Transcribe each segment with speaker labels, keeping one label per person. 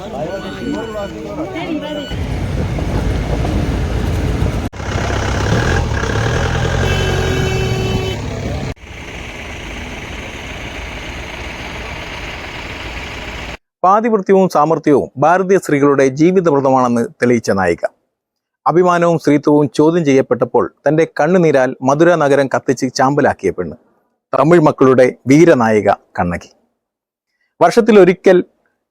Speaker 1: പാതിവൃത്യവും സാമർഥ്യവും ഭാരതീയ സ്ത്രീകളുടെ ജീവിതവ്രതമാണെന്ന് തെളിയിച്ച നായിക. അഭിമാനവും സ്ത്രീത്വവും ചോദ്യം ചെയ്യപ്പെട്ടപ്പോൾ തന്റെ കണ്ണുനീരാൽ മധുര നഗരം കത്തിച്ച് ചാമ്പലാക്കിയ പെണ്ണ്. തമിഴ് മക്കളുടെ വീരനായിക കണ്ണകി. വർഷത്തിലൊരിക്കൽ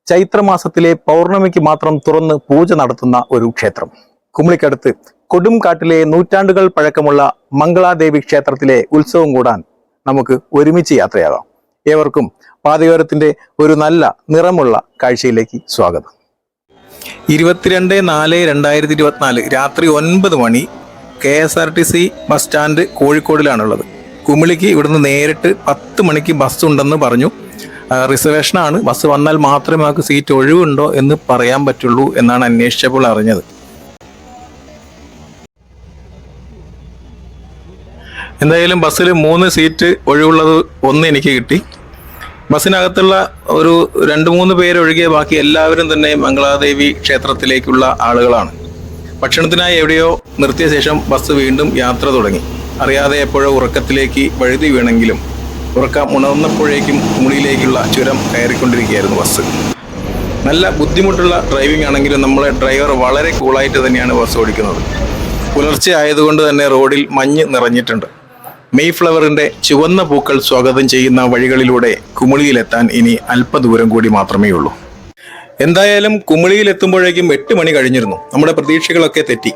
Speaker 1: ചൈത്രമാസത്തിലെ പൗർണമിക്ക് മാത്രം തുറന്ന് പൂജ നടത്തുന്ന ഒരു ക്ഷേത്രം. കുമിളിക്കടുത്ത് കൊടുംകാട്ടിലെ നൂറ്റാണ്ടുകൾ പഴക്കമുള്ള മംഗളാദേവി ക്ഷേത്രത്തിലെ ഉത്സവം കൂടാൻ നമുക്ക് ഒരുമിച്ച് യാത്രയാകാം. ഏവർക്കും പാതയോരത്തിന്റെ ഒരു നല്ല നിറമുള്ള കാഴ്ചയിലേക്ക് സ്വാഗതം. ഇരുപത്തിരണ്ട് നാല് രണ്ടായിരത്തി ഇരുപത്തിനാല് രാത്രി ഒൻപത് മണി K S R T C bus stand കോഴിക്കോടിലാണുള്ളത്. കുമിളിക്ക് ഇവിടുന്ന് നേരിട്ട് പത്ത് മണിക്ക് ബസ് ഉണ്ടെന്ന് പറഞ്ഞു. റിസർവേഷനാണ് ബസ് വന്നാൽ മാത്രമേ നമുക്ക് സീറ്റ് ഒഴിവുണ്ടോ എന്ന് പറയാൻ പറ്റുള്ളൂ എന്നാണ് അന്വേഷിച്ചപ്പോൾ അറിഞ്ഞത്. എന്തായാലും ബസ്സിൽ മൂന്ന് സീറ്റ് ഒഴിവുള്ളത് ഒന്ന് എനിക്ക് കിട്ടി. ബസ്സിനകത്തുള്ള ഒരു രണ്ട് മൂന്ന് പേരൊഴികെ ബാക്കി എല്ലാവരും തന്നെ മംഗളാദേവി ക്ഷേത്രത്തിലേക്കുള്ള ആളുകളാണ്. ഭക്ഷണത്തിനായി എവിടെയോ നിർത്തിയ ശേഷം ബസ് വീണ്ടും യാത്ര തുടങ്ങി. അറിയാതെ എപ്പോഴോ ഉറക്കത്തിലേക്ക് വഴുതി വീണെങ്കിലും ഉറക്കം ഉണർന്നപ്പോഴേക്കും മുളിയിലേക്കുള്ള ചുരം കയറിക്കൊണ്ടിരിക്കുകയായിരുന്നു ബസ് നല്ല ബുദ്ധിമുട്ടുള്ള ഡ്രൈവിംഗ് ആണെങ്കിലും നമ്മളെ ഡ്രൈവർ വളരെ കൂളായിട്ട് തന്നെയാണ് ബസ് ഓടിക്കുന്നത്. പുലർച്ചെ ആയതുകൊണ്ട് തന്നെ റോഡിൽ മഞ്ഞ് നിറഞ്ഞിട്ടുണ്ട്. മെയ് ഫ്ലവറിന്റെ ചുവന്ന പൂക്കൾ സ്വാഗതം ചെയ്യുന്ന വഴികളിലൂടെ കുമിളിയിലെത്താൻ ഇനി അല്പദൂരം കൂടി മാത്രമേ ഉള്ളൂ. എന്തായാലും കുമിളിയിലെത്തുമ്പോഴേക്കും എട്ട് മണി കഴിഞ്ഞിരുന്നു. നമ്മുടെ പ്രതീക്ഷകളൊക്കെ തെറ്റി.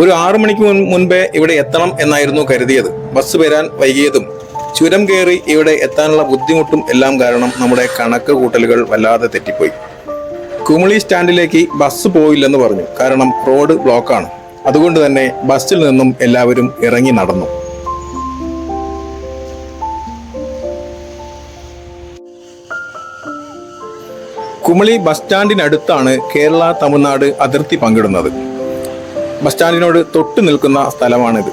Speaker 1: ഒരു ആറു മണിക്ക് മുൻ മുൻപേ ഇവിടെ എത്തണം എന്നായിരുന്നു കരുതിയത്. ബസ് വരാൻ വൈകിയതും ചുരം കയറി ഇവിടെ എത്താനുള്ള ബുദ്ധിമുട്ടും എല്ലാം കാരണം നമ്മുടെ കണക്ക് കൂട്ടലുകൾ വല്ലാതെ തെറ്റിപ്പോയി. കുമിളി സ്റ്റാൻഡിലേക്ക് ബസ് പോയില്ലെന്ന് പറഞ്ഞു. കാരണം റോഡ് ബ്ലോക്കാണ് അതുകൊണ്ട് തന്നെ ബസ്സിൽ നിന്നും എല്ലാവരും ഇറങ്ങി നടന്നു. കുമളി ബസ് സ്റ്റാൻഡിനടുത്താണ് കേരള തമിഴ്നാട് അതിർത്തി പങ്കിടുന്നത്. ബസ് സ്റ്റാൻഡിനോട് തൊട്ട് നിൽക്കുന്ന സ്ഥലമാണിത്.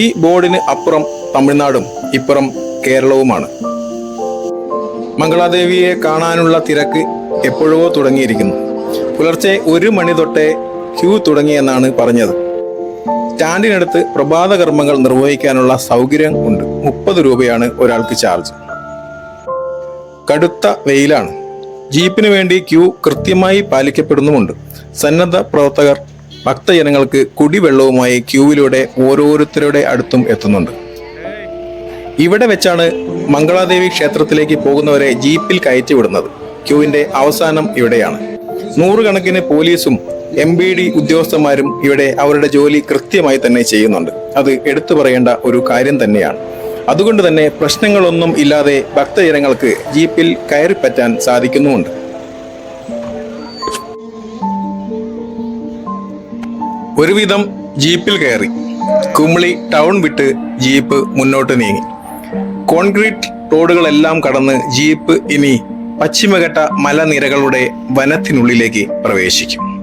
Speaker 1: ഈ ബോർഡിന് അപ്പുറം തമിഴ്നാടും ഇപ്പുറം കേരളവുമാണ്. മംഗളാദേവിയെ കാണാനുള്ള തിരക്ക് എപ്പോഴോ തുടങ്ങിയിരിക്കുന്നു. പുലർച്ചെ ഒരു മണി തൊട്ടേ ക്യൂ തുടങ്ങിയെന്നാണ് പറഞ്ഞത്. സ്റ്റാൻഡിനടുത്ത് പ്രഭാത കർമ്മങ്ങൾ നിർവഹിക്കാനുള്ള സൗകര്യം ഉണ്ട്. മുപ്പത് രൂപയാണ് ഒരാൾക്ക് ചാർജ്. കടുത്ത വെയിലാണ്. ജീപ്പിന് വേണ്ടി ക്യൂ കൃത്യമായി പാലിക്കപ്പെടുന്നുമുണ്ട്. സന്നദ്ധ പ്രവർത്തകർ ഭക്തജനങ്ങൾക്ക് കുടിവെള്ളവുമായി ക്യൂവിലൂടെ ഓരോരുത്തരുടെ അടുത്തും എത്തുന്നുണ്ട്. ഇവിടെ വെച്ചാണ് മംഗളാദേവി ക്ഷേത്രത്തിലേക്ക് പോകുന്നവരെ ജീപ്പിൽ കയറ്റി വിടുന്നത്. ക്യൂവിന്റെ അവസാനം ഇവിടെയാണ്. നൂറുകണക്കിന് പോലീസും എം ബി ഡി ഉദ്യോഗസ്ഥന്മാരും ഇവിടെ അവരുടെ ജോലി കൃത്യമായി തന്നെ ചെയ്യുന്നുണ്ട്. അത് എടുത്തു പറയേണ്ട ഒരു കാര്യം തന്നെയാണ്. അതുകൊണ്ട് തന്നെ പ്രശ്നങ്ങളൊന്നും ഇല്ലാതെ ഭക്തജനങ്ങൾക്ക് ജീപ്പിൽ കയറിപ്പറ്റാൻ സാധിക്കുന്നുമുണ്ട്. ഒരുവിധം ജീപ്പിൽ കയറി. കുമിളി ടൗൺ വിട്ട് ജീപ്പ് മുന്നോട്ട് നീങ്ങി. കോൺക്രീറ്റ് റോഡുകളെല്ലാം കടന്ന് ജീപ്പ് ഇനി പശ്ചിമഘട്ട മലനിരകളുടെ വനത്തിനുള്ളിലേക്ക് പ്രവേശിക്കും.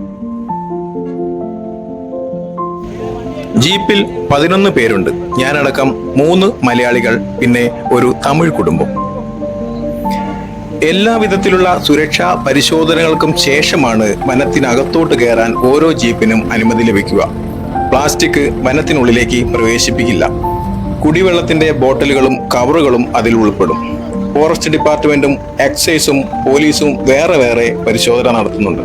Speaker 1: ജീപ്പിൽ പതിനൊന്ന് പേരുണ്ട്. ഞാനടക്കം മൂന്ന് മലയാളികൾ പിന്നെ ഒരു തമിഴ് കുടുംബം. എല്ലാ വിധത്തിലുള്ള സുരക്ഷാ പരിശോധനകൾക്കും ശേഷമാണ് വനത്തിനകത്തോട്ട് കയറാൻ ഓരോ ജീപ്പിനും അനുമതി ലഭിക്കുക. പ്ലാസ്റ്റിക് വനത്തിനുള്ളിലേക്ക് പ്രവേശിപ്പിക്കില്ല. കുടിവെള്ളത്തിന്റെ ബോട്ടിലുകളും കവറുകളും അതിൽ ഉൾപ്പെടും. ഫോറസ്റ്റ് ഡിപ്പാർട്ട്മെന്റും എക്സൈസും പോലീസും വേറെ വേറെ പരിശോധന നടത്തുന്നുണ്ട്.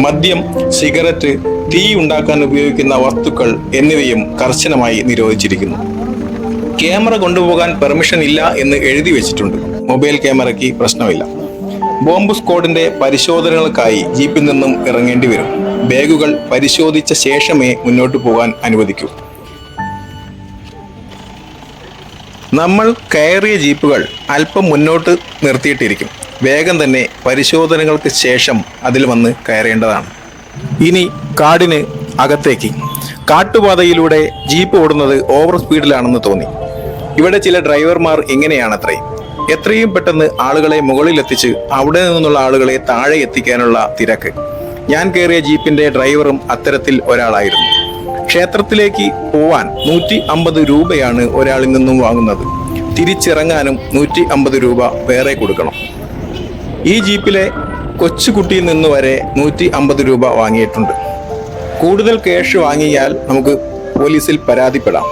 Speaker 1: മദ്യം സിഗരറ്റ് തീ ഉണ്ടാക്കാൻ ഉപയോഗിക്കുന്ന വസ്തുക്കൾ എന്നിവയും കർശനമായി നിരോധിച്ചിരിക്കുന്നു. ക്യാമറ കൊണ്ടുപോകാൻ പെർമിഷൻ ഇല്ല എന്ന് എഴുതി വെച്ചിട്ടുണ്ട്. മൊബൈൽ ക്യാമറയ്ക്ക് പ്രശ്നമില്ല. ബോംബ് സ്ക്വാഡിന്റെ പരിശോധനകൾക്കായി ജീപ്പിൽ നിന്നും ഇറങ്ങേണ്ടി വരും. ബാഗുകൾ പരിശോധിച്ച ശേഷമേ മുന്നോട്ട് പോകാൻ അനുവദിക്കൂ. നമ്മൾ കയറിയ ജീപ്പുകൾ അല്പം മുന്നോട്ട് നിർത്തിയിട്ടിരിക്കും. വേഗം തന്നെ പരിശോധനകൾക്ക് ശേഷം അതിൽ വന്ന് കയറേണ്ടതാണ്. ഇനി കാടിന് അകത്തേക്ക്. കാട്ടുപാതയിലൂടെ ജീപ്പ് ഓടുന്നത് ഓവർ സ്പീഡിലാണെന്ന് തോന്നി. ഇവിടെ ചില ഡ്രൈവർമാർ ഇങ്ങനെയാണത്രേ. എത്രയും പെട്ടെന്ന് ആളുകളെ മുകളിലെത്തിച്ച് അവിടെ നിന്നുള്ള ആളുകളെ താഴെ എത്തിക്കാനുള്ള തിരക്ക്. ഞാൻ കയറിയ ജീപ്പിന്റെ ഡ്രൈവറും അത്തരത്തിൽ ഒരാളായിരുന്നു. ക്ഷേത്രത്തിലേക്ക് പോവാൻ നൂറ്റി അമ്പത് രൂപയാണ് ഒരാളിൽ നിന്നും വാങ്ങുന്നത്. തിരിച്ചിറങ്ങാനും നൂറ്റി അമ്പത് രൂപ വേറെ കൊടുക്കണം. ഈ ജീപ്പിലെ കൊച്ചുകുട്ടിയിൽ നിന്ന് വരെ നൂറ്റി അമ്പത് രൂപ വാങ്ങിയിട്ടുണ്ട്. കൂടുതൽ ക്യാഷ് വാങ്ങിയാൽ നമുക്ക് പോലീസിൽ പരാതിപ്പെടാം.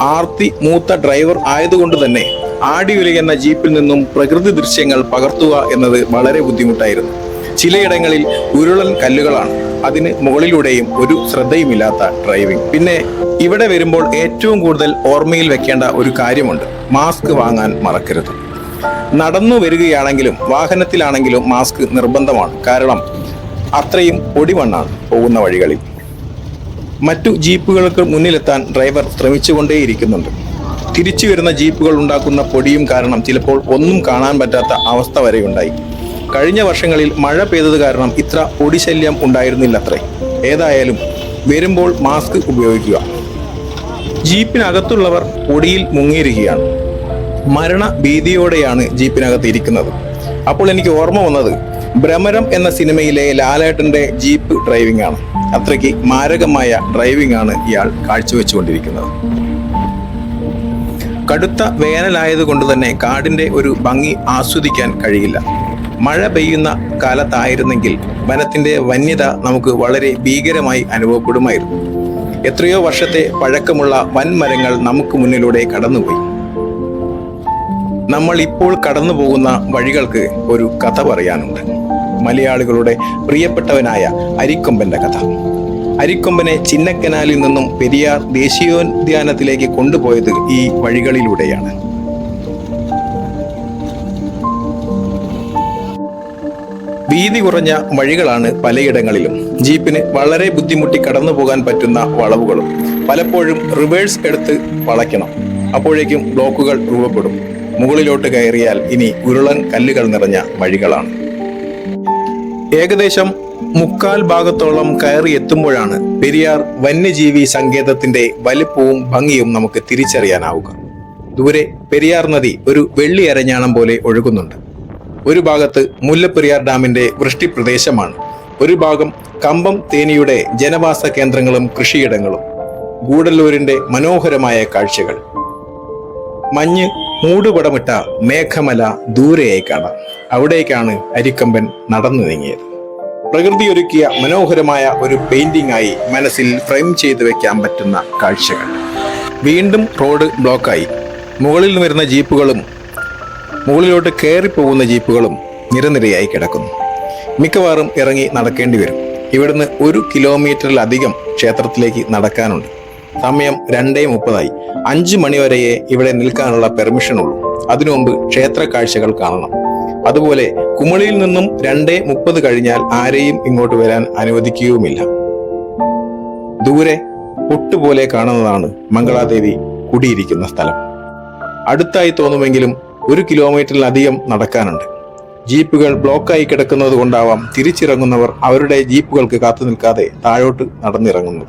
Speaker 1: ആർത്തി മൂത്ത ഡ്രൈവർ ആയതുകൊണ്ട് തന്നെ ആടി ഉലയുന്ന ജീപ്പിൽ നിന്നും പ്രകൃതി ദൃശ്യങ്ങൾ പകർത്തുക എന്നത് വളരെ ബുദ്ധിമുട്ടായിരുന്നു. ചിലയിടങ്ങളിൽ ഉരുളൻ കല്ലുകളാണ്. അതിന് മുകളിലൂടെയും ഒരു ശ്രദ്ധയുമില്ലാത്ത ഡ്രൈവിംഗ് പിന്നെ ഇവിടെ വരുമ്പോൾ ഏറ്റവും കൂടുതൽ ഓർമ്മയിൽ വെക്കേണ്ട ഒരു കാര്യമുണ്ട്. മാസ്ക് വാങ്ങാൻ മറക്കരുത്. നടന്നു വരികയാണെങ്കിലും വാഹനത്തിലാണെങ്കിലും മാസ്ക് നിർബന്ധമാണ്. കാരണം അത്രയും പൊടിമണ്ണാണ് പോകുന്ന വഴികളിൽ. മറ്റു ജീപ്പുകൾക്ക് മുന്നിലെത്താൻ ഡ്രൈവർ ശ്രമിച്ചുകൊണ്ടേയിരിക്കുന്നുണ്ട്. തിരിച്ചു വരുന്ന ജീപ്പുകൾ ഉണ്ടാക്കുന്ന പൊടിയും കാരണം ചിലപ്പോൾ ഒന്നും കാണാൻ പറ്റാത്ത അവസ്ഥ വരെയുണ്ടായി കഴിഞ്ഞ വർഷങ്ങളിൽ മഴ പെയ്തത് കാരണം ഇത്ര പൊടിശല്യം ഉണ്ടായിരുന്നില്ലത്രേ. ഏതായാലും വരുമ്പോൾ മാസ്ക് ഉപയോഗിക്കുക. ജീപ്പിനകത്തുള്ളവർ പൊടിയിൽ മുങ്ങിയിരിക്കുകയാണ്. മരണ ഭീതിയോടെയാണ് ജീപ്പിനകത്ത് ഇരിക്കുന്നത്. അപ്പോൾ എനിക്ക് ഓർമ്മ വന്നത് ഭ്രമരം എന്ന സിനിമയിലെ ലാലേട്ടന്റെ ജീപ്പ് ഡ്രൈവിംഗ് ആണ്. അത്രയ്ക്ക് മാരകമായ ഡ്രൈവിംഗ് ആണ് ഇയാൾ കാഴ്ചവെച്ചുകൊണ്ടിരിക്കുന്നത്. കടുത്ത വേനലായതുകൊണ്ട് തന്നെ കാടിന്റെ ഒരു ഭംഗി ആസ്വദിക്കാൻ കഴിയില്ല. മഴ പെയ്യുന്ന കാലത്തായിരുന്നെങ്കിൽ വനത്തിന്റെ വന്യത നമുക്ക് വളരെ ഭീകരമായി അനുഭവപ്പെടുമായിരുന്നു. എത്രയോ വർഷത്തെ പഴക്കമുള്ള വൻമരങ്ങൾ നമുക്ക് മുന്നിലൂടെ കടന്നുപോയി. നമ്മൾ ഇപ്പോൾ കടന്നു പോകുന്ന വഴികൾക്ക് ഒരു കഥ പറയാനുണ്ട്. മലയാളികളുടെ പ്രിയപ്പെട്ടവനായ അരിക്കൊമ്പന്റെ കഥ. അരിക്കൊമ്പനെ ചിന്നക്കനാലിൽ നിന്നും പെരിയാർ ദേശീയോദ്യാനത്തിലേക്ക് കൊണ്ടുപോയത് ഈ വഴികളിലൂടെയാണ്. വീതി കുറഞ്ഞ വഴികളാണ് പലയിടങ്ങളിലും. ജീപ്പിന് വളരെ ബുദ്ധിമുട്ടി കടന്നു പോകാൻ പറ്റുന്ന വളവുകളും പലപ്പോഴും റിവേഴ്സ് എടുത്ത് വളയ്ക്കണം. അപ്പോഴേക്കും ബ്ലോക്കുകൾ രൂപപ്പെടും. മുകളിലോട്ട് കയറിയാൽ ഇനി ഉരുളൻ കല്ലുകൾ നിറഞ്ഞ വഴികളാണ്. ഏകദേശം മുക്കാൽ ഭാഗത്തോളം കയറി എത്തുമ്പോഴാണ് പെരിയാർ വന്യജീവി സങ്കേതത്തിന്റെ വലിപ്പവും ഭംഗിയും നമുക്ക് തിരിച്ചറിയാനാവുക. ദൂരെ പെരിയാർ നദി ഒരു വെള്ളി അരഞ്ഞാണം പോലെ ഒഴുകുന്നുണ്ട്. ഒരു ഭാഗത്ത് മുല്ലപ്പെരിയാർ ഡാമിന്റെ വൃഷ്ടിപ്രദേശമാണ്. ഒരു ഭാഗം കമ്പം തേനിയുടെ ജനവാസ കേന്ദ്രങ്ങളും കൃഷിയിടങ്ങളും. ഗൂഡല്ലൂരിന്റെ മനോഹരമായ കാഴ്ചകൾ. മഞ്ഞ് മൂടുപടമിട്ട മേഘമല ദൂരെയായി കാണാം. അവിടേക്കാണ് അരിക്കമ്പൻ നടന്നു നീങ്ങിയത്. പ്രകൃതി ഒരുക്കിയ മനോഹരമായ ഒരു പെയിന്റിംഗ് ആയി മനസ്സിൽ ഫ്രെയിം ചെയ്തു വെക്കാൻ പറ്റുന്ന കാഴ്ചകൾ. വീണ്ടും റോഡ് ബ്ലോക്കായി. മുകളിൽ നിന്ന് വരുന്ന ജീപ്പുകളും മുകളിലോട്ട് കയറി പോകുന്ന ജീപ്പുകളും നിരനിരയായി കിടക്കുന്നു. മിക്കവാറും ഇറങ്ങി നടക്കേണ്ടി വരും. ഇവിടുന്ന് ഒരു കിലോമീറ്ററിലധികം ക്ഷേത്രത്തിലേക്ക് നടക്കാനുണ്ട്. സമയം രണ്ടേ മുപ്പതായി. അഞ്ചു മണിവരെയേ ഇവിടെ നിൽക്കാനുള്ള പെർമിഷൻ ഉള്ളൂ അതിനു മുമ്പ് ക്ഷേത്ര കാഴ്ചകൾ കാണണം. അതുപോലെ കുമളിയിൽ നിന്നും രണ്ടേ മുപ്പത് കഴിഞ്ഞാൽ ആരെയും ഇങ്ങോട്ട് വരാൻ അനുവദിക്കുകയുമില്ല. ദൂരെ പൊട്ടുപോലെ കാണുന്നതാണ് മംഗളാദേവി കുടിയിരിക്കുന്ന സ്ഥലം. അടുത്തായി തോന്നുമെങ്കിലും ഒരു കിലോമീറ്ററിലധികം നടക്കാനുണ്ട്. ജീപ്പുകൾ ബ്ലോക്കായി കിടക്കുന്നത് കൊണ്ടാവാം തിരിച്ചിറങ്ങുന്നവർ അവരുടെ ജീപ്പുകൾക്ക് കാത്തു നിൽക്കാതെ താഴോട്ട് നടന്നിറങ്ങുന്നത്.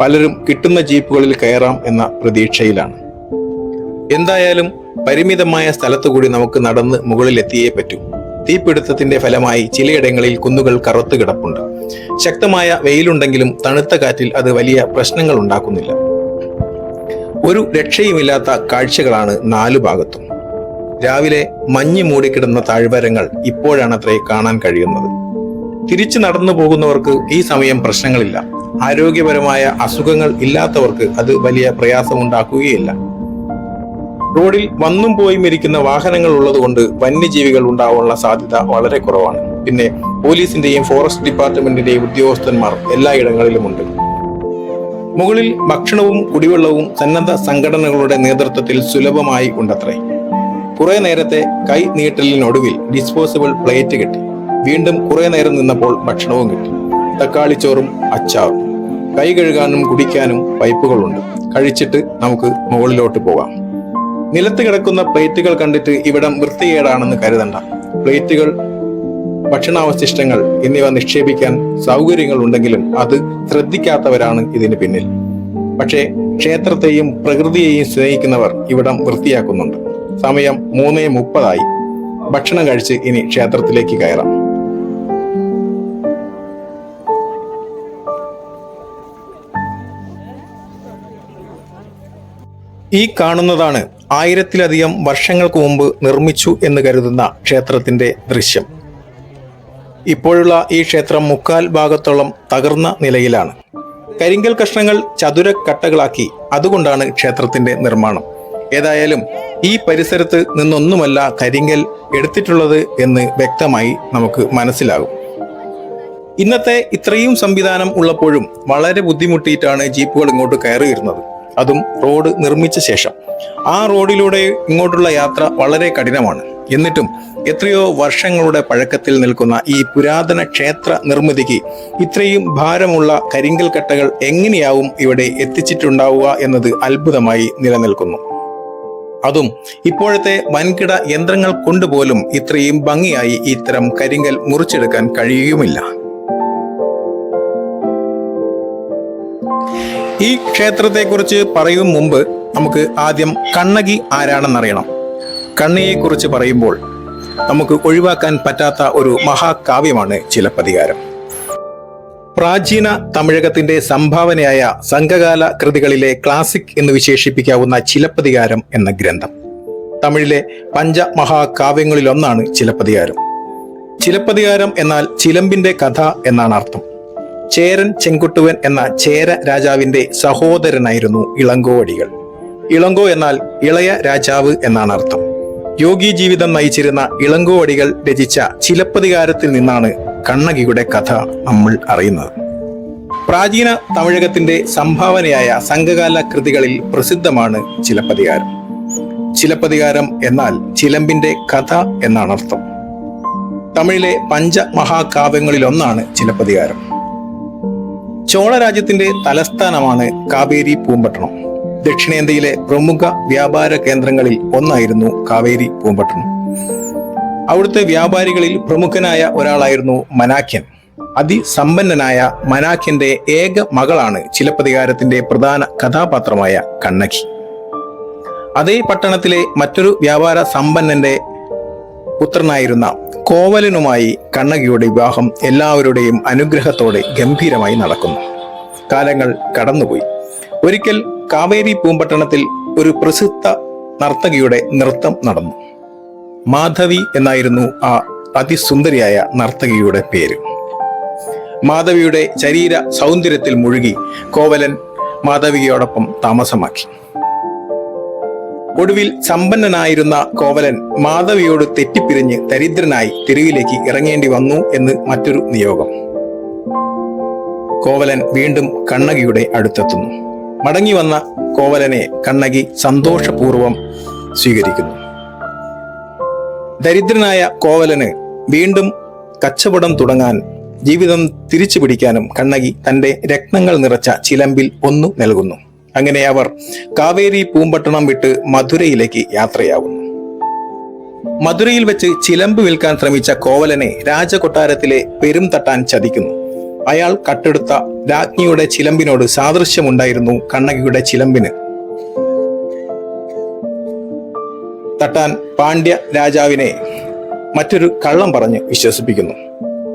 Speaker 1: പലരും കിട്ടുന്ന ജീപ്പുകളിൽ കയറാം എന്ന പ്രതീക്ഷയിലാണ്. എന്തായാലും പരിമിതമായ സ്ഥലത്തു കൂടി നമുക്ക് നടന്ന് മുകളിലെത്തിയേ പറ്റൂ. തീപിടുത്തത്തിന്റെ ഫലമായി ചിലയിടങ്ങളിൽ കുന്നുകൾ കറുത്തു കിടപ്പുണ്ട്. ശക്തമായ വെയിലുണ്ടെങ്കിലും തണുത്ത കാറ്റിൽ അത് വലിയ പ്രശ്നങ്ങൾ ഉണ്ടാക്കുന്നില്ല. ഒരു രക്ഷയുമില്ലാത്ത കാഴ്ചകളാണ് നാലു ഭാഗത്തും രാവിലെ മഞ്ഞ് മൂടിക്കിടന്ന താഴ്വരങ്ങൾ ഇപ്പോഴാണത്രേ കാണാൻ കഴിയുന്നത്. തിരിച്ചു നടന്നു പോകുന്നവർക്ക് ഈ സമയം പ്രശ്നങ്ങളില്ല. ആരോഗ്യപരമായ അസുഖങ്ങൾ ഇല്ലാത്തവർക്ക് അത് വലിയ പ്രയാസമുണ്ടാക്കുകയില്ല. റോഡിൽ വന്നും പോയും ഇരിക്കുന്ന വാഹനങ്ങൾ ഉള്ളതുകൊണ്ട് വന്യജീവികൾ ഉണ്ടാവാനുള്ള സാധ്യത വളരെ കുറവാണ്. പിന്നെ പോലീസിന്റെയും ഫോറസ്റ്റ് ഡിപ്പാർട്ട്മെന്റിന്റെയും ഉദ്യോഗസ്ഥന്മാർ എല്ലായിടങ്ങളിലുമുണ്ട് മുകളിൽ ഭക്ഷണവും കുടിവെള്ളവും സന്നദ്ധ സംഘടനകളുടെ നേതൃത്വത്തിൽ സുലഭമായി ഉണ്ടത്രേ. കുറെ നേരത്തെ കൈ നീട്ടലിനൊടുവിൽ ഡിസ്പോസിബിൾ പ്ലേറ്റ് കിട്ടി. വീണ്ടും കുറെ നേരം നിന്നപ്പോൾ ഭക്ഷണവും കിട്ടി. തക്കാളിച്ചോറും അച്ചാറും. കൈ കഴുകാനും കുടിക്കാനും പൈപ്പുകളുണ്ട്. കഴിച്ചിട്ട് നമുക്ക് മുകളിലോട്ട് പോകാം. നിലത്ത് കിടക്കുന്ന പ്ലേറ്റുകൾ കണ്ടിട്ട് ഇവിടം വൃത്തികേടാണെന്ന് കരുതണ്ട. പ്ലേറ്റുകൾ ഭക്ഷണാവശിഷ്ടങ്ങൾ എന്നിവ നിക്ഷേപിക്കാൻ സൗകര്യങ്ങൾ ഉണ്ടെങ്കിലും അത് ശ്രദ്ധിക്കാത്തവരാണ് ഇതിന് പിന്നിൽ. പക്ഷേ ക്ഷേത്രത്തെയും പ്രകൃതിയെയും സ്നേഹിക്കുന്നവർ ഇവിടം വൃത്തിയാക്കുന്നുണ്ട്. സമയം മൂന്നേ മുപ്പതായി. ഭക്ഷണം കഴിച്ച് ഇനി ക്ഷേത്രത്തിലേക്ക് കയറാം. ഈ കാണുന്നതാണ് ആയിരത്തിലധികം വർഷങ്ങൾക്ക് മുമ്പ് നിർമ്മിച്ചു എന്ന് കരുതുന്ന ക്ഷേത്രത്തിന്റെ ദൃശ്യം. ഇപ്പോഴുള്ള ഈ ക്ഷേത്രം മുക്കാൽ ഭാഗത്തോളം തകർന്ന നിലയിലാണ്. കരിങ്കൽ കഷ്ണങ്ങൾ ചതുര കട്ടകളാക്കി അതുകൊണ്ടാണ് ക്ഷേത്രത്തിന്റെ നിർമ്മാണം. ഏതായാലും ഈ പരിസരത്ത് നിന്നൊന്നുമല്ല കരിങ്കൽ എടുത്തിട്ടുള്ളത് എന്ന് വ്യക്തമായി നമുക്ക് മനസ്സിലാകും. ഇന്നത്തെ ഇത്രയും സംവിധാനം ഉള്ളപ്പോഴും വളരെ ബുദ്ധിമുട്ടിയിട്ടാണ് ജീപ്പുകൾ ഇങ്ങോട്ട് കയറി വരുന്നത് അതും റോഡ് നിർമ്മിച്ച ശേഷം. ആ റോഡിലൂടെ ഇങ്ങോട്ടുള്ള യാത്ര വളരെ കഠിനമാണ്. എന്നിട്ടും എത്രയോ വർഷങ്ങളുടെ പഴക്കത്തിൽ നിൽക്കുന്ന ഈ പുരാതന ക്ഷേത്ര നിർമ്മിതിക്ക് ഇത്രയും ഭാരമുള്ള കരിങ്കൽ കട്ടകൾ എങ്ങനെയാവും ഇവിടെ എത്തിച്ചിട്ടുണ്ടാവുക എന്നത് അത്ഭുതമായി നിലനിൽക്കുന്നു. അതും ഇപ്പോഴത്തെ വൻകിട യന്ത്രങ്ങൾ കൊണ്ടുപോലും ഇത്രയും ഭംഗിയായി ഇത്തരം കരിങ്കൽ മുറിച്ചെടുക്കാൻ കഴിയുമില്ല ഈ ക്ഷേത്രത്തെക്കുറിച്ച് പറയും മുമ്പ് നമുക്ക് ആദ്യം കണ്ണകി ആരാണെന്നറിയണം. കണ്ണിയെക്കുറിച്ച് പറയുമ്പോൾ നമുക്ക് ഒഴിവാക്കാൻ പറ്റാത്ത ഒരു മഹാകാവ്യമാണ് ചിലപ്പതികാരം. പ്രാചീന തമിഴകത്തിന്റെ സംഭാവനയായ സംഘകാല കൃതികളിലെ ക്ലാസിക് എന്ന് വിശേഷിപ്പിക്കാവുന്ന ചിലപ്പതികാരം എന്ന ഗ്രന്ഥം. തമിഴിലെ പഞ്ചമഹാകാവ്യങ്ങളിലൊന്നാണ് ചിലപ്പതികാരം. ചിലപ്പതികാരം എന്നാൽ ചിലമ്പിന്റെ കഥ എന്നാണ് അർത്ഥം. ചേരൻ ചെങ്കുട്ടുവൻ എന്ന ചേര രാജാവിന്റെ സഹോദരനായിരുന്നു ഇളങ്കോവടികൾ ഇളങ്കോ എന്നാൽ ഇളയ രാജാവ് എന്നാണ് അർത്ഥം. യോഗി ജീവിതം നയിച്ചിരുന്ന ഇളങ്കോവടികൾ രചിച്ച ചിലപ്പതികാരത്തിൽ നിന്നാണ് കണ്ണകിയുടെ കഥ നമ്മൾ അറിയുന്നത്. പ്രാചീന തമിഴകത്തിന്റെ സംഭാവനയായ സംഘകാല കൃതികളിൽ പ്രസിദ്ധമാണ് ചിലപ്പതികാരം. ചിലപ്പതികാരം എന്നാൽ ചിലമ്പിന്റെ കഥ എന്നാണ് അർത്ഥം. തമിഴിലെ പഞ്ചമഹാകാവ്യങ്ങളിലൊന്നാണ് ചിലപ്പതികാരം. ചോള രാജ്യത്തിന്റെ തലസ്ഥാനമാണ് കാവേരി പൂമ്പട്ടണം. ദക്ഷിണേന്ത്യയിലെ പ്രമുഖ വ്യാപാര കേന്ദ്രങ്ങളിൽ ഒന്നായിരുന്നു കാവേരി പൂമ്പട്ടണം. അവിടുത്തെ വ്യാപാരികളിൽ പ്രമുഖനായ ഒരാളായിരുന്നു മനാഖ്യൻ. അതിസമ്പന്നനായ മനാഖ്യന്റെ ഏക മകളാണ് ചിലപ്പതികാരത്തിന്റെ പ്രധാന കഥാപാത്രമായ കണ്ണകി. അതേ പട്ടണത്തിലെ മറ്റൊരു വ്യാപാര സമ്പന്നന്റെ പുത്രനായിരുന്ന കോവലനുമായി കണ്ണകിയുടെ വിവാഹം എല്ലാവരുടെയും അനുഗ്രഹത്തോടെ ഗംഭീരമായി നടക്കുന്നു. കാലങ്ങൾ കടന്നുപോയി. ഒരിക്കൽ കാവേരി പൂമ്പട്ടണത്തിൽ ഒരു പ്രസിദ്ധ നർത്തകിയുടെ നൃത്തം നടന്നു. മാധവി എന്നായിരുന്നു ആ അതിസുന്ദരിയായ നർത്തകിയുടെ പേര്. മാധവിയുടെ ശരീര സൗന്ദര്യത്തിൽ മുഴുകി കോവലൻ മാധവികയോടൊപ്പം താമസമാക്കി. ഒടുവിൽ സമ്പന്നനായിരുന്ന കോവലൻ മാധവിയോട് തെറ്റിപ്പിരിഞ്ഞ് ദരിദ്രനായി തെരുവിലേക്ക് ഇറങ്ങേണ്ടി വന്നു എന്ന് മറ്റൊരു നിയോഗം. കോവലൻ വീണ്ടും കണ്ണകിയുടെ അടുത്തെത്തുന്നു. മടങ്ങി വന്ന കോവലനെ കണ്ണകി സന്തോഷപൂർവം സ്വീകരിക്കുന്നു. ദരിദ്രനായ കോവലന് വീണ്ടും കച്ചവടം തുടങ്ങാൻ ജീവിതം തിരിച്ചു പിടിക്കാനും കണ്ണകി തന്റെ രക്തങ്ങൾ നിറച്ച ചിലമ്പിൽ ഒന്നു നൽകുന്നു. അങ്ങനെ അവർ കാവേരി പൂമ്പട്ടണം വിട്ട് മധുരയിലേക്ക് യാത്രയാവുന്നു. മധുരയിൽ വെച്ച് ചിലമ്പ് വിൽക്കാൻ ശ്രമിച്ച കോവലനെ രാജകൊട്ടാരത്തിലെ പെരും തട്ടാൻ ചതിക്കുന്നു. അയാൾ കട്ടെടുത്ത രാജ്ഞിയുടെ ചിലമ്പിനോട് സാദൃശ്യമുണ്ടായിരുന്നു കണ്ണകിയുടെ ചിലമ്പിന്. തട്ടാൻ പാണ്ഡ്യ രാജാവിനെ മറ്റൊരു കള്ളം പറഞ്ഞ് വിശ്വസിപ്പിക്കുന്നു.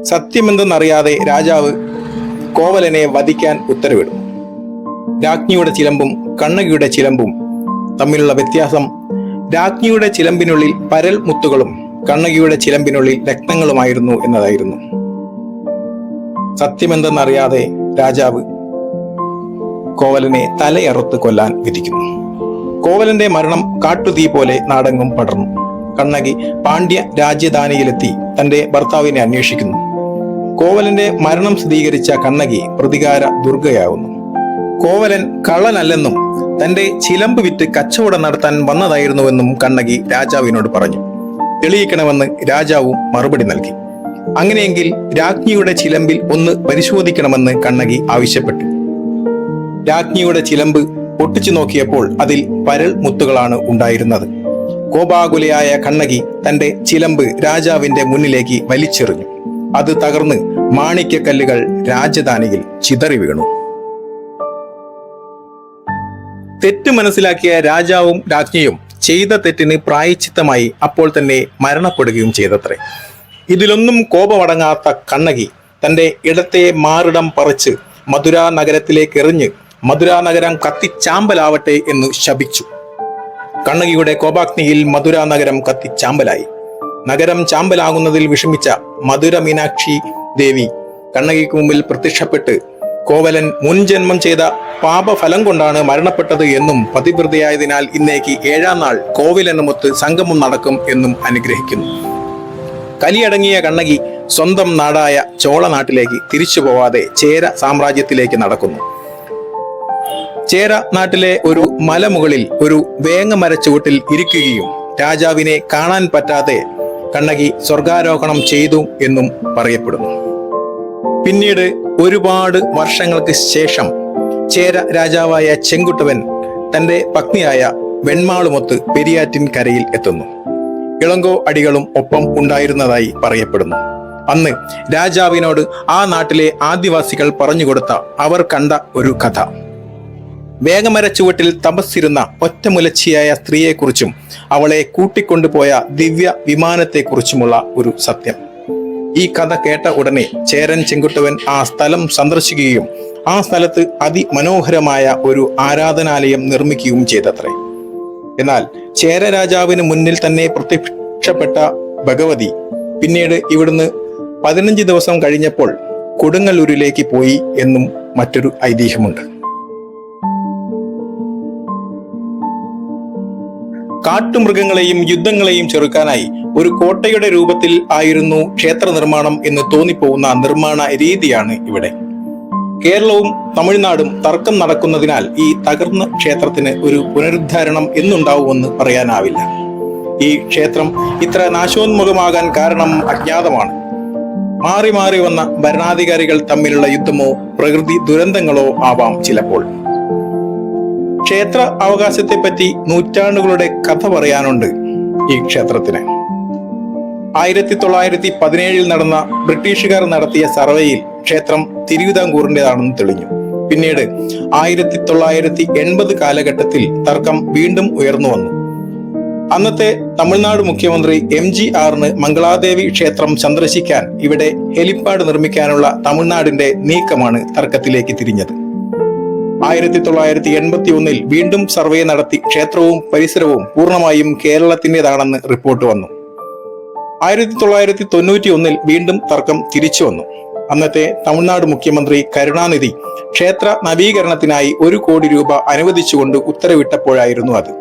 Speaker 1: സത്യമെന്തെന്നറിയാതെ രാജാവ് കോവലനെ വധിക്കാൻ ഉത്തരവിടും. രാജ്ഞിയുടെ ചിലമ്പും കണ്ണകിയുടെ ചിലമ്പും തമ്മിലുള്ള വ്യത്യാസം രാജ്ഞിയുടെ ചിലമ്പിനുള്ളിൽ പരൽ മുത്തുകളും കണ്ണകിയുടെ ചിലമ്പിനുള്ളിൽ രക്തങ്ങളുമായിരുന്നു എന്നതായിരുന്നു. സത്യമെന്തെന്നറിയാതെ രാജാവ് കോവലനെ തലയറുത്ത് കൊല്ലാൻ വിധിക്കുന്നു. കോവലന്റെ മരണം കാട്ടുതീ പോലെ നാടെങ്ങും പടർന്നു. കണ്ണകി പാണ്ഡ്യ രാജ്യധാനിയിലെത്തി തന്റെ ഭർത്താവിനെ അന്വേഷിക്കുന്നു. കോവലന്റെ മരണം സ്ഥിരീകരിച്ച കണ്ണകി പ്രതികാര ദുർഗയാകുന്നു കോവലൻ കള്ളനല്ലെന്നും തന്റെ ചിലമ്പ് വിറ്റ് കച്ചവടം നടത്താൻ വന്നതായിരുന്നുവെന്നും കണ്ണകി രാജാവിനോട് പറഞ്ഞു. തെളിയിക്കണമെന്ന് രാജാവും മറുപടി നൽകി. അങ്ങനെയെങ്കിൽ രാജ്ഞിയുടെ ചിലമ്പിൽ ഒന്ന് പരിശോധിക്കണമെന്ന് കണ്ണകി ആവശ്യപ്പെട്ടു. രാജ്ഞിയുടെ ചിലമ്പ് പൊട്ടിച്ചു നോക്കിയപ്പോൾ അതിൽ പരൽ മുത്തുകളാണ് ഉണ്ടായിരുന്നത്. കോപാകുലയായ കണ്ണകി തന്റെ ചിലമ്പ് രാജാവിന്റെ മുന്നിലേക്ക് വലിച്ചെറിഞ്ഞു. അത് തകർന്ന് മാണിക്യക്കല്ലുകൾ രാജധാനിയിൽ ചിതറി വീണു. തെറ്റ് മനസ്സിലാക്കിയ രാജാവും രാജ്ഞിയും ചെയ്ത തെറ്റിന് പ്രായച്ചിത്തമായി അപ്പോൾ തന്നെ മരണപ്പെടുകയും ചെയ്തത്രേ. ഇതിലൊന്നും കോപമടങ്ങാത്ത കണ്ണകി തന്റെ ഇടത്തെ മാറിടം പറിച്ച് മധുര നഗരത്തിലേക്ക് എറിഞ്ഞ് മധുര നഗരം കത്തിച്ചാമ്പലാവട്ടെ എന്ന് ശപിച്ചു. കണ്ണകിയുടെ കോപാഗ്നിയിൽ മധുര നഗരം കത്തിച്ചാമ്പലായി. നഗരം ചാമ്പലാകുന്നതിൽ വിഷമിച്ച മധുര മീനാക്ഷി ദേവി കണ്ണകിക്ക് മുമ്പിൽ പ്രത്യക്ഷപ്പെട്ട് കോവലൻ മുൻജന്മം ചെയ്ത പാപഫലം കൊണ്ടാണ് മരണപ്പെട്ടത് എന്നും പതിവൃതയായതിനാൽ ഇന്നേക്ക് ഏഴാം നാൾ കോവിലനുമൊത്ത് സംഗമം നടക്കും എന്നും അനുഗ്രഹിക്കുന്നു. കലിയടങ്ങിയ കണ്ണകി സ്വന്തം നാടായ ചോളനാട്ടിലേക്ക് തിരിച്ചു പോവാതെ ചേര സാമ്രാജ്യത്തിലേക്ക് നടക്കുന്നു. ചേര നാട്ടിലെ ഒരു മലമുകളിൽ ഒരു വേങ്ങ മരച്ചുവട്ടിൽ ഇരിക്കുകയും രാജാവിനെ കാണാൻ പറ്റാതെ കണ്ണകി സ്വർഗാരോഹണം ചെയ്തു എന്നും പറയപ്പെടുന്നു. പിന്നീട് ഒരുപാട് വർഷങ്ങൾക്ക് ശേഷം ചേര രാജാവായ ചെങ്കുട്ടവൻ തന്റെ പത്നിയായ വെൺമാളുമൊത്ത് പെരിയാറ്റിൻ കരയിൽ എത്തുന്നു. ഇളങ്കോ അടികളും ഒപ്പം ഉണ്ടായിരുന്നതായി പറയപ്പെടുന്നു. അന്ന് രാജാവിനോട് ആ നാട്ടിലെ ആദിവാസികൾ പറഞ്ഞുകൊടുത്ത അവർ കണ്ട ഒരു കഥ. വേഗമര ചുവട്ടിൽ തപസ്സിരുന്ന ഒറ്റമുലച്ചിയായ സ്ത്രീയെക്കുറിച്ചും അവളെ കൂട്ടിക്കൊണ്ടുപോയ ദിവ്യ വിമാനത്തെക്കുറിച്ചുമുള്ള ഒരു സത്യം. ഈ കഥ കേട്ട ഉടനെ ചേരൻ ചെങ്കുട്ടവൻ ആ സ്ഥലം സന്ദർശിക്കുകയും ആ സ്ഥലത്ത് അതിമനോഹരമായ ഒരു ആരാധനാലയം നിർമ്മിക്കുകയും ചെയ്തത്രേ. എന്നാൽ ചേര രാജാവിന് മുന്നിൽ തന്നെ പ്രത്യക്ഷപ്പെട്ട ഭഗവതി പിന്നീട് ഇവിടുന്ന് പതിനഞ്ച് ദിവസം കഴിഞ്ഞപ്പോൾ കൊടുങ്ങല്ലൂരിലേക്ക് പോയി എന്നും മറ്റൊരു ഐതിഹ്യമുണ്ട്. കാട്ടുമൃഗങ്ങളെയും യുദ്ധങ്ങളെയും ചെറുക്കാനായി ഒരു കോട്ടയുടെ രൂപത്തിൽ ആയിരുന്നു ക്ഷേത്ര നിർമ്മാണം എന്ന് തോന്നിപ്പോകുന്ന നിർമ്മാണ രീതിയാണ് ഇവിടെ. കേരളവും തമിഴ്നാടും തർക്കം നടക്കുന്നതിനാൽ ഈ തകർന്ന ക്ഷേത്രത്തിന് ഒരു പുനരുദ്ധാരണം എന്നുണ്ടാവുമെന്ന് പറയാനാവില്ല. ഈ ക്ഷേത്രം ഇത്ര നാശോന്മുഖമാകാൻ കാരണം അജ്ഞാതമാണ്. മാറി മാറി വന്ന ഭരണാധികാരികൾ തമ്മിലുള്ള യുദ്ധമോ പ്രകൃതി ദുരന്തങ്ങളോ ആവാം ചിലപ്പോൾ. ക്ഷേത്ര അവകാശത്തെപ്പറ്റി നൂറ്റാണ്ടുകളുടെ കഥ പറയാനുണ്ട് ഈ ക്ഷേത്രത്തിന്. ആയിരത്തി തൊള്ളായിരത്തി പതിനേഴിൽ നടന്ന ബ്രിട്ടീഷുകാർ നടത്തിയ സർവേയിൽ ക്ഷേത്രം തിരുവിതാംകൂറിന്റെതാണെന്ന് തെളിഞ്ഞു. പിന്നീട് ആയിരത്തി തൊള്ളായിരത്തി എൺപത് കാലഘട്ടത്തിൽ തർക്കം വീണ്ടും ഉയർന്നു വന്നു. അന്നത്തെ തമിഴ്നാട് മുഖ്യമന്ത്രി എം ജി ആറിന് മംഗളാദേവി ക്ഷേത്രം സന്ദർശിക്കാൻ ഇവിടെ ഹെലിപ്പാഡ് നിർമ്മിക്കാനുള്ള തമിഴ്നാടിന്റെ നീക്കമാണ് തർക്കത്തിലേക്ക് തിരിഞ്ഞത്. ആയിരത്തി തൊള്ളായിരത്തി എൺപത്തി ഒന്നിൽ വീണ്ടും സർവേ നടത്തി ക്ഷേത്രവും പരിസരവും പൂർണമായും കേരളത്തിന്റെതാണെന്ന് റിപ്പോർട്ട് വന്നു. ആയിരത്തി തൊള്ളായിരത്തി തൊണ്ണൂറ്റി ഒന്നിൽ വീണ്ടും തർക്കം തിരിച്ചു വന്നു. അന്നത്തെ തമിഴ്നാട് മുഖ്യമന്ത്രി കരുണാനിധി ക്ഷേത്ര നവീകരണത്തിനായി ഒരു കോടി രൂപ അനുവദിച്ചുകൊണ്ട് ഉത്തരവിട്ടപ്പോഴായിരുന്നു അത്.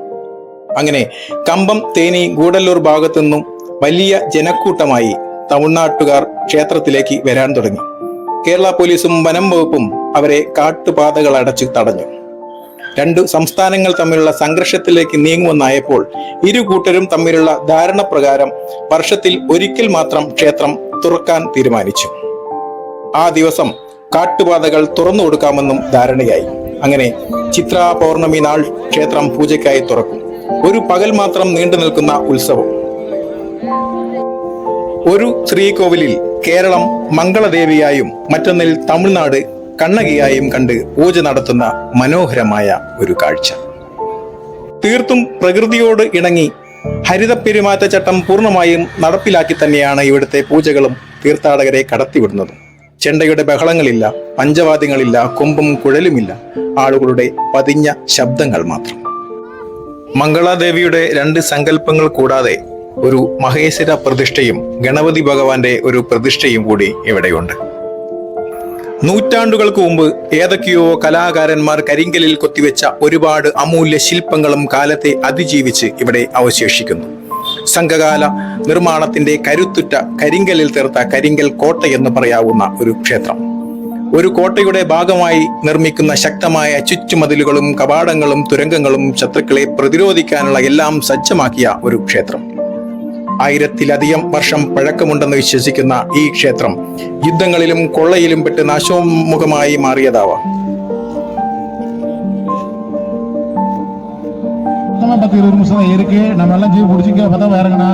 Speaker 1: അങ്ങനെ കമ്പം തേനി ഗൂഡല്ലൂർ ഭാഗത്തു നിന്നും വലിയ ജനക്കൂട്ടമായി തമിഴ്നാട്ടുകാർ ക്ഷേത്രത്തിലേക്ക് വരാൻ തുടങ്ങി. കേരള പോലീസും വനം വകുപ്പും അവരെ കാട്ടുപാതകൾ അടച്ച് തടഞ്ഞു. രണ്ടു സംസ്ഥാനങ്ങൾ തമ്മിലുള്ള സംഘർഷത്തിലേക്ക് നീങ്ങുമെന്നായപ്പോൾ ഇരു കൂട്ടരും തമ്മിലുള്ള ധാരണ പ്രകാരം വർഷത്തിൽ ഒരിക്കൽ മാത്രം ക്ഷേത്രം തുറക്കാൻ തീരുമാനിച്ചു. ആ ദിവസം കാട്ടുപാതകൾ തുറന്നു കൊടുക്കാമെന്നും ധാരണയായി. അങ്ങനെ ചിത്ര പൗർണമി നാൾ ക്ഷേത്രം പൂജയ്ക്കായി തുറക്കും. ഒരു പകൽ മാത്രം നീണ്ടു നിൽക്കുന്ന ഉത്സവം. ഒരു ശ്രീകോവിലിൽ കേരളം മംഗളദേവിയായും മറ്റൊന്നിൽ തമിഴ്നാട് കണ്ണകിയായും കണ്ട് പൂജ നടത്തുന്ന മനോഹരമായ ഒരു കാഴ്ച. തീർത്തും പ്രകൃതിയോട് ഇണങ്ങി ഹരിത ഹരിതപ്പെരുമാറ്റച്ചട്ടം പൂർണമായും നടപ്പിലാക്കി തന്നെയാണ് ഇവിടുത്തെ പൂജകളും തീർത്ഥാടകരെ കടത്തിവിടുന്നതും. ചെണ്ടയുടെ ബഹളങ്ങളില്ല പഞ്ചവാദ്യങ്ങളില്ല കൊമ്പും കുഴലുമില്ല ആളുകളുടെ പതിഞ്ഞ ശബ്ദങ്ങൾ മാത്രം. മംഗളാദേവിയുടെ രണ്ട് സങ്കല്പങ്ങൾ കൂടാതെ ഒരു മഹേശ്വര പ്രതിഷ്ഠയും ഗണപതി ഭഗവാന്റെ ഒരു പ്രതിഷ്ഠയും കൂടി ഇവിടെയുണ്ട്. നൂറ്റാണ്ടുകൾക്ക് മുമ്പ് ഏതൊക്കെയോ കലാകാരന്മാർ കരിങ്കലിൽ കൊത്തിവെച്ച ഒരുപാട് അമൂല്യ ശില്പങ്ങളും കാലത്തെ അതിജീവിച്ച് ഇവിടെ അവശേഷിക്കുന്നു. സംഘകാല നിർമ്മാണത്തിന്റെ കരുത്തുറ്റ കരിങ്കലിൽ തീർത്ത കരിങ്കൽ കോട്ട എന്ന് പറയാവുന്ന ഒരു ക്ഷേത്രം. ഒരു കോട്ടയുടെ ഭാഗമായി നിർമ്മിക്കുന്ന ശക്തമായ ചുറ്റുമതിലുകളും കവാടങ്ങളും തുരങ്കങ്ങളും ശത്രുക്കളെ പ്രതിരോധിക്കാനുള്ള എല്ലാം സജ്ജമാക്കിയ ഒരു ക്ഷേത്രം. ആയിരത്തിലധികം വർഷം പഴക്കമുണ്ടെന്ന് വിശ്വസിക്കുന്ന ഈ ക്ഷേത്രം യുദ്ധങ്ങളിലും കൊള്ളയിലും പെട്ട് നാശോന്മുഖമായി മാറിയതാവാം
Speaker 2: மொத்தமா பத்து இருபது நிமிஷம் தான் இருக்கு நம்ம எல்லாம் ஜீவ் பிடிச்சிக்க பார்த்தா வேறங்கண்ணா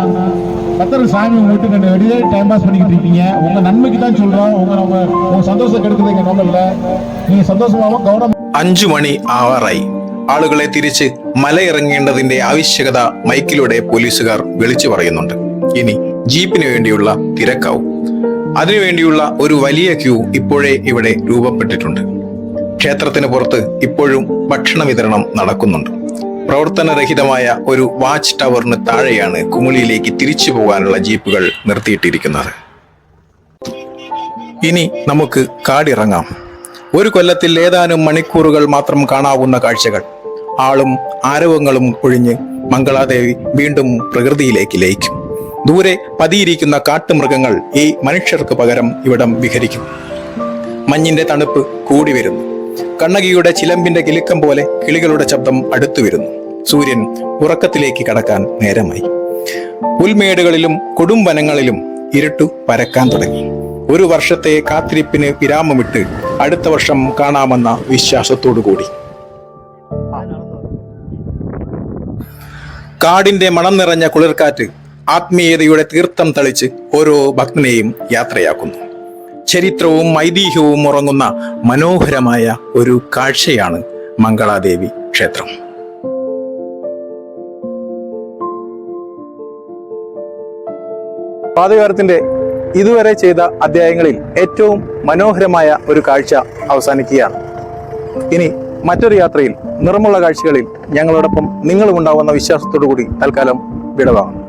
Speaker 2: பத்தர் சாமி உங்க வீட்டுக்கு கண்டு வெளியே டைம் பாஸ் பண்ணிக்கிட்டு இருக்கீங்க உங்க நன்மைக்கு தான் சொல்றோம் உங்க உங்க உங்க சந்தோஷம் கெடுக்கிறது எங்க நோக்கம் இல்ல நீங்க சந்தோஷமாவும் கவனம்
Speaker 1: അഞ്ചു മണി ആവാറായി ആളുകളെ തിരിച്ച് മലയിറങ്ങേണ്ടതിന്റെ ആവശ്യകത മൈക്കിലൂടെ പോലീസുകാർ വിളിച്ചു പറയുന്നുണ്ട്. ഇനി ജീപ്പിനു വേണ്ടിയുള്ള തിരക്കാവും. അതിനുവേണ്ടിയുള്ള ഒരു വലിയ ക്യൂ ഇപ്പോഴേ ഇവിടെ രൂപപ്പെട്ടിട്ടുണ്ട്. ക്ഷേത്രത്തിന് പുറത്ത് ഇപ്പോഴും ഭക്ഷണ വിതരണം നടക്കുന്നുണ്ട്. പ്രവർത്തനരഹിതമായ ഒരു വാച്ച് ടവറിന് താഴെയാണ് കുമിളിയിലേക്ക് തിരിച്ചു പോകാനുള്ള ജീപ്പുകൾ നിർത്തിയിട്ടിരിക്കുന്നത്. ഇനി നമുക്ക് കാടിറങ്ങാം. ഒരു കൊല്ലത്തിൽ ഏതാനും മണിക്കൂറുകൾ മാത്രം കാണാവുന്ന കാഴ്ചകൾ. ആളും ആരവങ്ങളും ഒഴിഞ്ഞ് മംഗളാദേവി വീണ്ടും പ്രകൃതിയിലേക്ക് ലയിക്കും. ദൂരെ പതിയിരിക്കുന്ന കാട്ടുമൃഗങ്ങൾ ഈ മനുഷ്യർക്ക് പകരം ഇവിടം വിഹരിക്കും. മഞ്ഞിന്റെ തണുപ്പ് കൂടി വരുന്നു. കണ്ണകിയുടെ ചിലമ്പിന്റെ കിലുക്കം പോലെ കിളികളുടെ ശബ്ദം അടുത്തു വരുന്നു. സൂര്യൻ ഉറക്കത്തിലേക്ക് കടക്കാൻ നേരമായി. പുൽമേടുകളിലും കൊടും വനങ്ങളിലും ഇരുട്ടു പരക്കാൻ തുടങ്ങി. ഒരു വർഷത്തെ കാത്തിരിപ്പിന് വിരാമമിട്ട് അടുത്ത വർഷം കാണാമെന്ന വിശ്വാസത്തോടു കൂടി കാടിന്റെ മണം നിറഞ്ഞ കുളിർക്കാറ്റ് ആത്മീയതയുടെ തീർത്ഥം തളിച്ച് ഓരോ ഭക്തനെയും യാത്രയാക്കുന്നു. ചരിത്രവും ഐതിഹ്യവും ഉറങ്ങുന്ന മനോഹരമായ ഒരു കാഴ്ചയാണ് മംഗളാദേവി ക്ഷേത്രം. പാതകാലത്തിന്റെ ഇതുവരെ ചെയ്ത അധ്യായങ്ങളിൽ ഏറ്റവും മനോഹരമായ ഒരു കാഴ്ച അവസാനിക്കുകയാണ്. ഇനി മറ്റൊരു യാത്രയിൽ നിറമുള്ള കാഴ്ചകളിൽ ഞങ്ങളോടൊപ്പം നിങ്ങളും ഉണ്ടാവുന്ന വിശ്വാസത്തോടു കൂടി തൽക്കാലം വിടവാങ്ങും